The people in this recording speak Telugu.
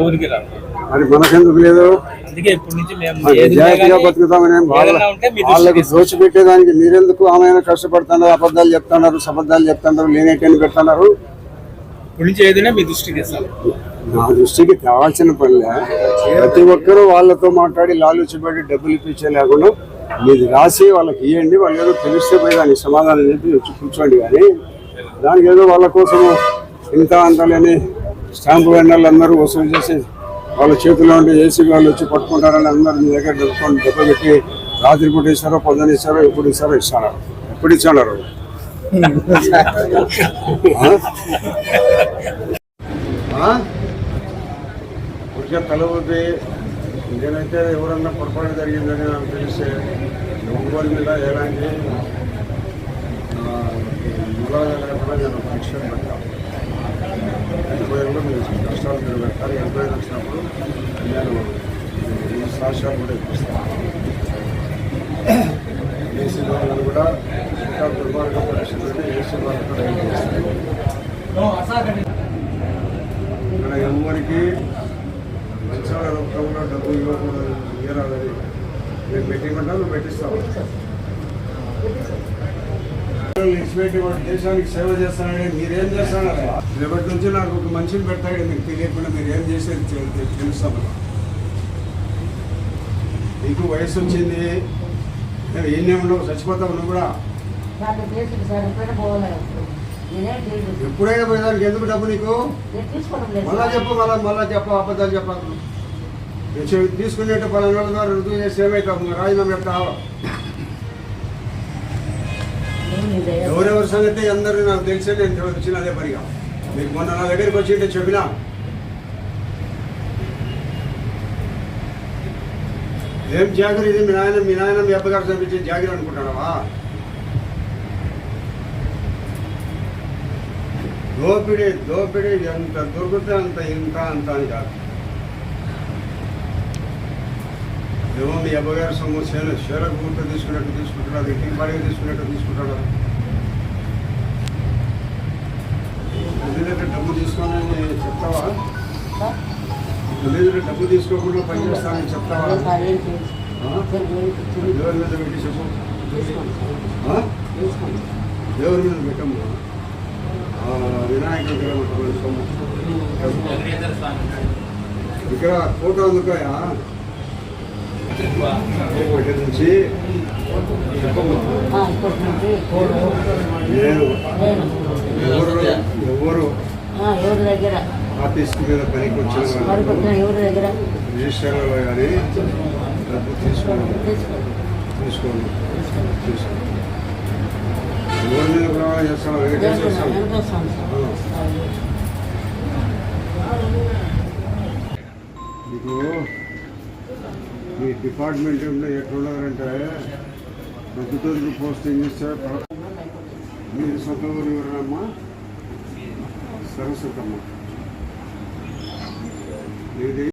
ఊరికి మరి మనకెందుకు లేదు? అందుకే ఇప్పటి నుంచి మేము నిజాయితీగా బతుకుతామని వాళ్ళకు. దోచిపెట్టేదానికి మీరెందుకు ఆమె కష్టపడుతున్నారు అబద్ధాలు చెప్తున్నారు అబద్ధాలు చెప్తున్నారు లేనేటని పెడుతున్నారు? ఇప్పటి నుంచి ఏదైనా మీ దృష్టికి నా దృష్టికి తేవాల్సిన పనిలే. ప్రతి ఒక్కరూ వాళ్ళతో మాట్లాడి లాలుచిపడి డబ్బులు ఇప్పించే లేకుండా మీది రాసి వాళ్ళకి ఇవ్వండి వాళ్ళు ఏదో తెలిస్తే పోయి దానికి సమాధానం చెప్పి వచ్చి కూర్చోండి కానీ దానికి ఏదో వాళ్ళ కోసం ఇంత అంతలేని స్టాంపు వెండర్లు అందరూ వసూలు చేసి వాళ్ళ చేతిలో ఉండే ఏసీ వాళ్ళు వచ్చి పట్టుకుంటారని అందరూ మీ దగ్గర డబ్బుకొని దెబ్బ పెట్టి రాత్రి పూట ఇస్తారో పొద్దున ఇస్తారో ఎప్పుడు ఇస్తారో ఇస్తారో? ఎప్పుడు ఇచ్చాడారు ఊరికే తలవద్ది నేనైతే ఎవరన్నా పొరపాటు జరిగిందని నాకు తెలిస్తే ఒంగోలు మీద ఎలాంటి మూలాలు లేకుండా నేను పరీక్ష పెట్టాను. ఎంక్వైరీలో మీరు కష్టాలు మీరు పెట్టాలి ఎంక్వైరీ వచ్చినప్పుడు నేను ఈ సాక్ష్యాలు కూడా ఇప్పిస్తాను ఏసీ వాళ్ళని కూడా ఇంకా దుర్మార్గం పరిస్థితుల్లో ఏసీ వాళ్ళు కూడా ఏం చేస్తారు ఇక్కడ ఎవరికి మంచాల రూపంలో డబ్బు ఇవ్వకూడదు ఇయ్యరాదని నేను పెట్టిమంటా నువ్వు పెట్టిస్తావు ఇచ్చిపెట్టి వాడు దేశానికి సేవ చేస్తానని మీరేం చేస్తానరా రేపటి నుంచి నాకు ఒక మనిషిని పెడతాడు మీకు తెలియకుండా మీరు ఏం చేసేది తె- తెలుస్తాము? నీకు వయసు వచ్చింది నేను ఏం ఉండవు చచ్చిపోతావు నువ్వు కూడా. ఎప్పుడైనా పోయేదానికి ఎందుకు డబ్బు నీకు? మళ్ళా చెప్పు మళ్ళా మళ్ళా చెప్పు అబద్ధాలు చెప్పకు. నేను చె- తీసుకునేట్టు పలానా వాళ్ళ ద్వారా రుజువు చేసి ఏమైతావు రాజీనామా చెప్తావు. ఎవరెవరి సంగతి అందరూ నాకు తెలిసే నేను వచ్చిన అదే పనిగా మీకు మొన్న నా దగ్గరికి వచ్చి ఉంటే చెప్పినా? ఏం జాగరి ఇది? మీ నాయన మీ నాయన మీ అబ్బగారు చదివించే జాగిరి అనుకుంటాడవా దోపిడి దోపిడి ఎంత దొరికితే అంత ఇంత అంత అని కాదు. ఏమో మీ అబ్బగారి సొమ్ము చేను షేరకు గుర్తు తీసుకున్నట్టు తీసుకుంటున్నాడు ఇంటికి బాడిగా తీసుకున్నట్టు తీసుకుంటాడు మీ దగ్గర డబ్బు తీసుకోనని చెప్తావా మీ దగ్గర డబ్బు తీసుకోకుండా పని చేస్తానని చెప్తావా లేదు సార్ ఏం చేయదు ఆ? సార్ ఏం చేయదు. దేవుడి మీద పెట్టి చెప్పు తీసుకోండి సార్. ఆ? తీసుకోండి. దేవుడి మీద పెట్టము ఆ, వినాయకుడి దగ్గర పెట్టుకోండి సొమ్ము ఇక్కడ ఫోటో అందుకోయా ఇక్కడి నుంచి ఎవరు ఎవరు దగ్గర? ఆఫీస్ మీద పనికి వచ్చిన ఎవరి దగ్గర? రిజిస్టర్లో కానీ డబ్బు తీసుకోండి. తీసుకోండి. తీసుకోండి. ఎవరి మీద ప్రమాణం చేస్తాను వెంకటేశ్వర స్వామి. మీ డిపార్ట్మెంట్ ఎట్లున్నదంటే ప్రొద్దుటూరుకు పోస్టింగ్ ఇస్తే మీరు సొంత ఊరు ఎవరమ్మా సరస్వతమ్మ. ఏది